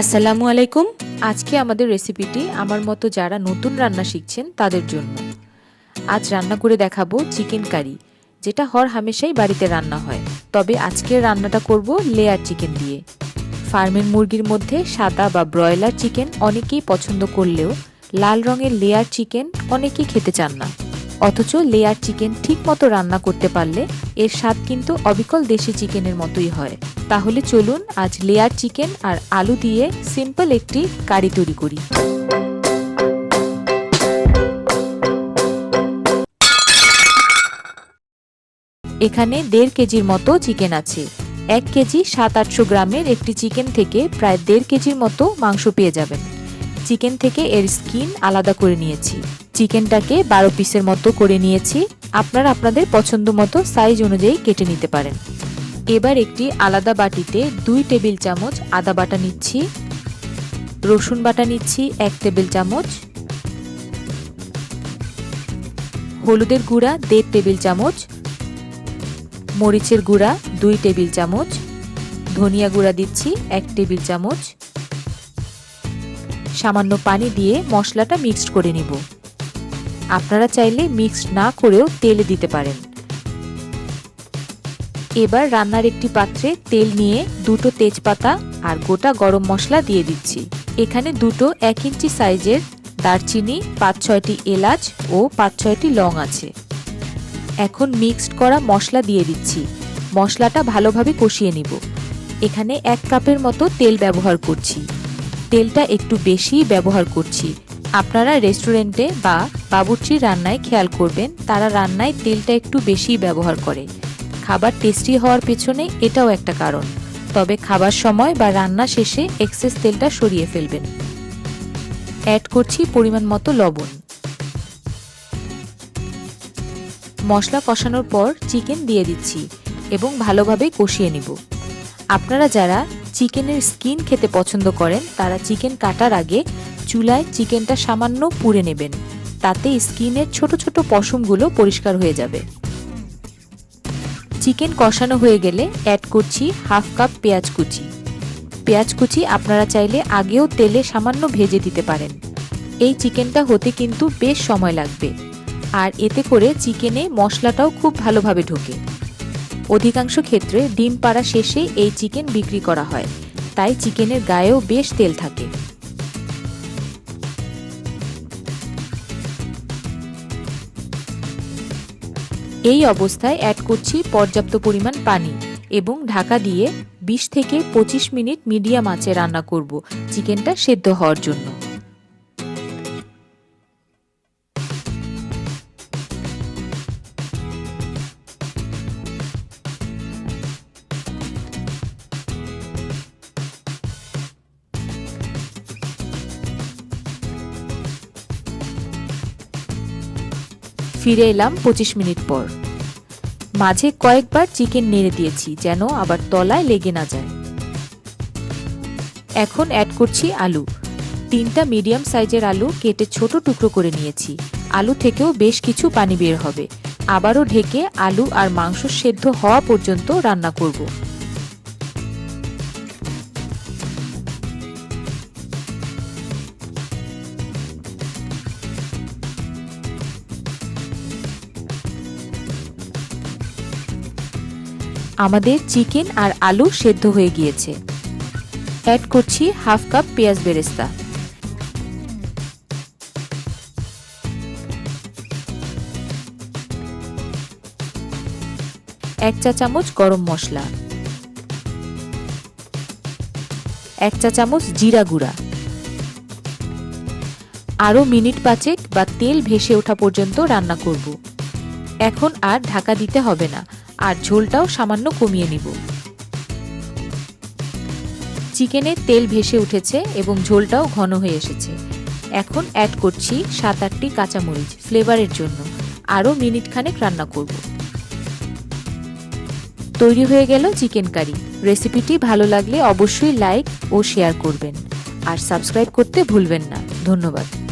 আসসালামু আলাইকুম। আজকে আমাদের রেসিপিটি আমার মতো যারা নতুন রান্না শিখছেন তাদের জন্য। আজ রান্না করে দেখাবো চিকেন কারি, যেটা হর হামেশাই বাড়িতে রান্না হয়। তবে আজকের রান্নাটা করব লেয়ার চিকেন দিয়ে। ফার্মের মুরগির মধ্যে সাদা বা ব্রয়লার চিকেন অনেকেই পছন্দ করলেও লাল রঙের লেয়ার চিকেন অনেকেই খেতে চান না। অথচ লেয়ার চিকেন ঠিক মতো রান্না করতে পারলে এর স্বাদ কিন্তু অবিকল দেশি চিকেনের মতোই হয়। তাহলে চলুন আজ লেয়ার চিকেন আর আলু দিয়ে সিম্পল একটি কারি তৈরি করি। এখানে দেড় কেজির মতো চিকেন আছে। এক কেজি সাত আটশো গ্রামের একটি চিকেন থেকে প্রায় দেড় কেজির মতো মাংস পেয়ে যাবেন। চিকেন থেকে এর স্কিন আলাদা করে নিয়েছি। চিকেনটাকে বারো পিসের মতো করে নিয়েছি। আপনারা আপনাদের পছন্দ মতো সাইজ অনুযায়ী কেটে নিতে পারেন। এবার একটি আলাদা বাটিতে দুই টেবিল চামচ আদা বাটা নিচ্ছি, রসুন বাটা নিচ্ছি এক টেবিল চামচ, হলুদের গুঁড়া দেড় টেবিল চামচ, মরিচের গুঁড়া দুই টেবিল চামচ, ধনিয়া গুঁড়া দিচ্ছি এক টেবিল চামচ। সামান্য পানি দিয়ে মশলাটা মিক্সড করে নিব। আপনারা চাইলে মিক্সড না করেও তেলে দিতে পারেন। এবার রান্নার একটি পাত্রে তেল নিয়ে দুটো তেজপাতা আর গোটা গরম মশলা দিয়ে দিচ্ছি। এখানে দুটো এক ইঞ্চি সাইজের দারচিনি পাঁচ ছয়টি এলাচ ও পাঁচ ছয়টি লং আছে। এখন মিক্সড করা মশলা দিয়ে দিচ্ছি। মশলাটা ভালোভাবে কষিয়ে নিব। এখানে এক কাপের মতো তেল ব্যবহার করছি। তেলটা একটু বেশি ব্যবহার করছি। আপনারা রেস্টুরেন্টে বা বাবুর্চির রান্নায় খেয়াল করবেন, তারা রান্নায় তেলটা একটু বেশি ব্যবহার করে। খাবার টেস্টি হওয়ার পেছনে এটাও একটা কারণ। তবে খাবার সময় বা রান্না শেষে এক্সেস তেলটা সরিয়ে ফেলবেন। অ্যাড করছি পরিমাণ মতো লবণ। মশলা কষানোর পর চিকেন দিয়ে দিচ্ছি এবং ভালোভাবে কষিয়ে নিব। আপনারা যারা চিকেনের স্কিন খেতে পছন্দ করেন, তারা চিকেন কাটার আগে চুলায় চিকেনটা সামান্য পুড়ে নেবেন। তাতে স্কিনের ছোট ছোট পশমগুলো পরিষ্কার হয়ে যাবে। চিকেন কষানো হয়ে গেলে অ্যাড করছি হাফ কাপ পেঁয়াজ কুচি। পেঁয়াজ কুচি আপনারা চাইলে আগেও তেলে সামান্য ভেজে দিতে পারেন। এই চিকেনটা হতে কিন্তু বেশ সময় লাগবে। আর এতে করে চিকেনে মশলাটাও খুব ভালোভাবে ঢোকে। অধিকাংশ ক্ষেত্রে ডিম পাড়া শেষে এই চিকেন বিক্রি করা হয়। তাই চিকেনের গায়েও বেশ তেল থাকে। এই অবস্থায় অ্যাড করছি পর্যাপ্ত পরিমাণ পানি এবং ঢাকা দিয়ে ২০ থেকে ২৫ মিনিট মিডিয়াম আঁচে রান্না করব। চিকেনটা সেদ্ধ হওয়ার জন্য। ফিরে এলাম পঁচিশ মিনিট পর। মাঝে কয়েকবার চিকেন নেড়ে দিয়েছি যেন আবার তলায় লেগে না যায়। এখন অ্যাড করছি আলু। তিনটা মিডিয়াম সাইজের আলু কেটে ছোট টুকরো করে নিয়েছি। আলু থেকেও বেশ কিছু পানি বের হবে। আবারও ঢেকে আলু আর মাংস সেদ্ধ হওয়া পর্যন্ত রান্না করব। আমাদের চিকেন আর আলু সেদ্ধ হয়ে গিয়েছে। অ্যাড করছি হাফ কাপ পেঁয়াজ বেরেস্তা। এক চা চামচ গরম মশলা। এক চা চামচ জিরা গুঁড়া। আরও মিনিট পাঁচেক বা তেল ভেসে ওঠা পর্যন্ত রান্না করব। এখন আর ঢাকা দিতে হবে না। আর ঝোলটাও সামান্য কমিয়ে নিব। চিকেনে তেল ভেসে উঠেছে এবং ঝোলটাও ঘন হয়ে এসেছে। এখন অ্যাড করছি সাত আটটি কাঁচামরিচ ফ্লেভারের জন্য। আরও মিনিট খানেক রান্না করব। তৈরি হয়ে গেল চিকেন কারি। রেসিপিটি ভালো লাগলে অবশ্যই লাইক ও শেয়ার করবেন। আর সাবস্ক্রাইব করতে ভুলবেন না। ধন্যবাদ।